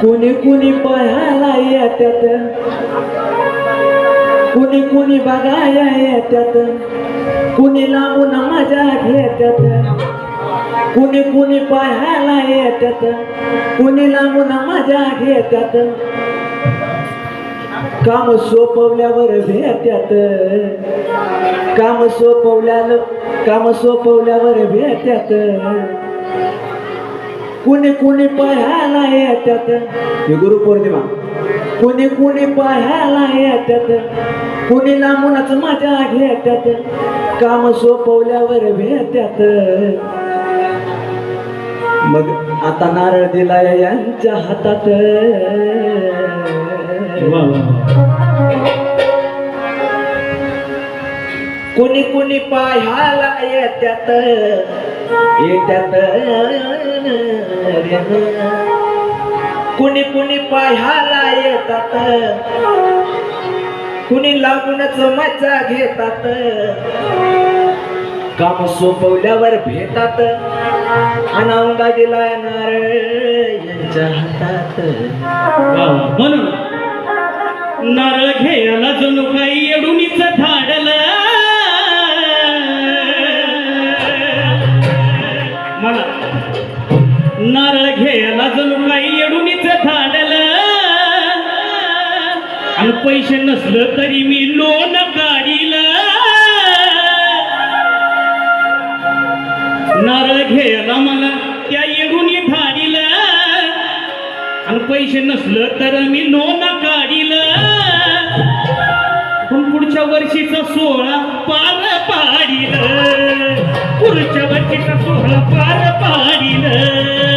कुणी कुणी पाहायला येत्यात. कुणी कुणी बघायला येत्यात. कुणी लांबून मजा घेत्यात. कुणी कुणी पाहायला येत्यात. कुणी लांबून मजा घेत्यात. काम सोपवल्यावर भेट्यात काम सोपवल्यानं काम सोपवल्यावर भेट्यात कुणी कुणी पाहायला येतात. हे गुरुपौर्णिमा कुणी कुणी पाहायला येतात. कुणी लांबूनच मजा घेतात. काम सोपवल्यावर भेट्यात मग आता नारळ दिला यांच्या हातात. कुणी कुणी पायाला येत्यात. येत्यात. कुणी कुणी पायाला येतात. कुणी लागूनच मजा घेतात. काम सोपवल्यावर भेटात अनावंगा दिला नारळ यांच्या हातात. म्हणून नारळ घ्यायला जणू काही येडुनीच पैसे नसलं तरी मी लोन काढील. नारळ घ्यायला मला त्या येडुनी धाडील. आणि पैसे नसलं तर मी नोंद काढील. पण पुढच्या वर्षीचा सोहळा पार पाडील. पुढच्या वर्षीचा सोहळा पार पाडील.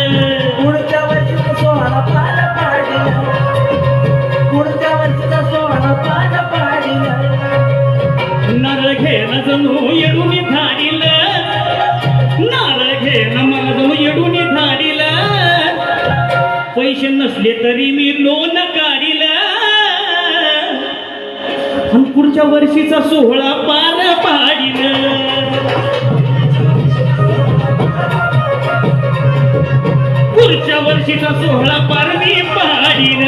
पैसे नसले तरी मी लोन काढील. आणि पुढच्या वर्षीचा सोहळा पार पाडिल. पुढच्या वर्षीचा सोहळा पार मी पाडिल.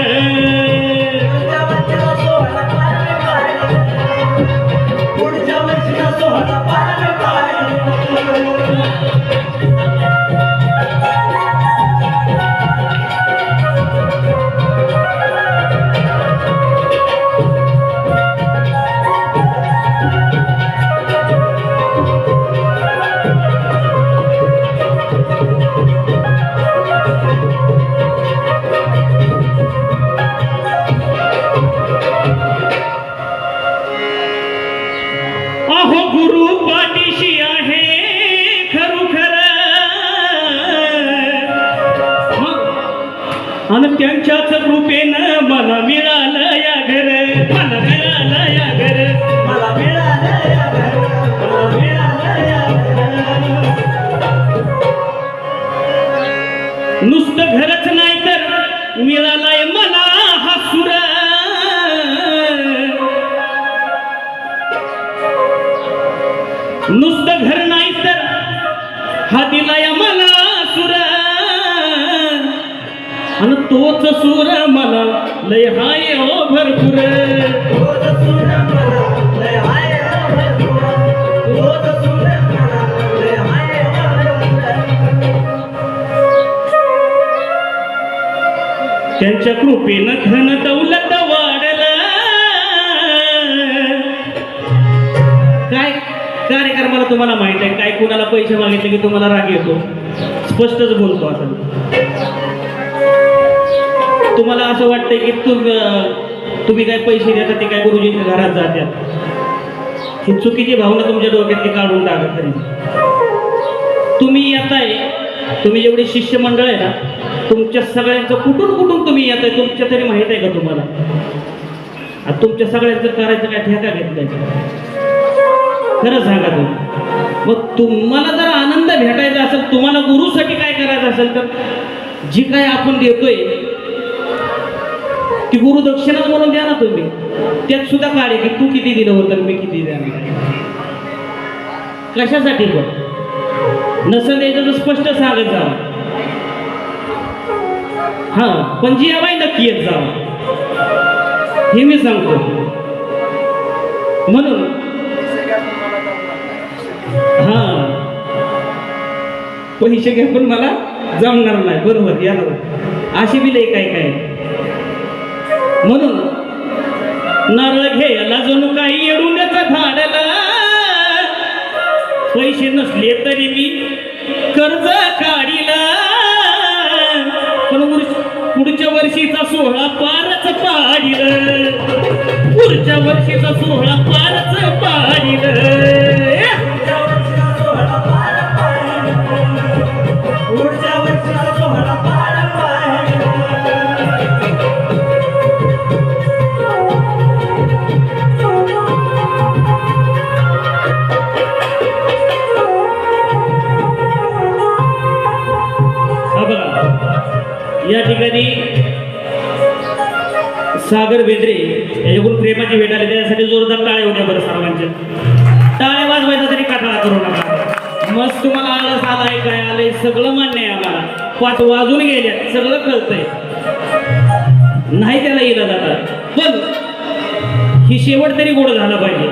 पुढच्या वर्षीचा सोहळा आणि त्यांच्याच कृपेनं मला मिळालं या घर. मला मिळालं या घर. मला मिळालं या घर, मला मिळालं या घर. नुसतं घरच नाही तर मिळालाय मला हा सुर. नुसतं घर नाही तर हा दिलाय आणि तोच सूर मला लय हाय ओ भरपूर. मला लय हाय भरपूर. त्यांच्या कृपेनं धन दौलत वाढलं. काय कार्यक्रमाला तुम्हाला माहीत आहे? काय कुणाला पैसे मागितले की तुम्हाला राग येतो? स्पष्टच बोलतो असं तुम्हाला असं वाटतंय की तुम तुम्ही काय पैसे देता ते काय गुरुजींच्या घरात जात्यात? ही चुकीची भावना तुमच्या डोक्यातली काढून टाका तरी. तुम्ही येताय तुम्ही जेवढे शिष्यमंडळ आहे ना तुमच्या सगळ्यांचं कुठून कुठून तुम्ही येताय तुमच्या तरी माहीत आहे का तुम्हाला? आता तुमच्या सगळ्यांचं करायचं काय ठेका घेतलाय खरं सांगा तुम्ही. मग तुम्हाला जर आनंद भेटायचा असेल तुम्हाला गुरुसाठी काय करायचं असेल तर जी काय आपण देतोय गुरु दक्षिणाच म्हणून द्या ना तुम्ही. त्यात सुद्धा काढे की तू किती दिलं होतं मी किती देणार. कशासाठी पण. नसेल द्यायचं तर स्पष्ट सांगत जावं हा पण जी हवाय नक्की येत जावं हे मी सांगतो. म्हणून. हा. पैसे घेऊन पण मला जमणार नाही. बरोबर याला अशी बी लई काय काय? म्हणून नारळ घ्यायला जणू काही येडूनच झाडला पैसे नसले तरी मी कर्ज काढिला. पण पुढच्या वर्षीचा सोहळा पारच पाडिल. पुढच्या वर्षीचा सोहळा पारच पाडिल. या ठिकाणी सागर बेंद्रे याच्याकडून प्रेमाची भेट आली. त्यासाठी जोरदार टाळ्या होत्या बरं सर्वांच्या टाळ्या वाजवायचा तरी काटाळा करू नका. मस्त तुम्हाला आळस आलाय काय आलंय सगळं मान्य आहे आम्हाला. पाच वाजून गेल्या सगळं कळतंय. नाही त्याला येलं जातात पण ही शेवट तरी गोड झाला पाहिजे.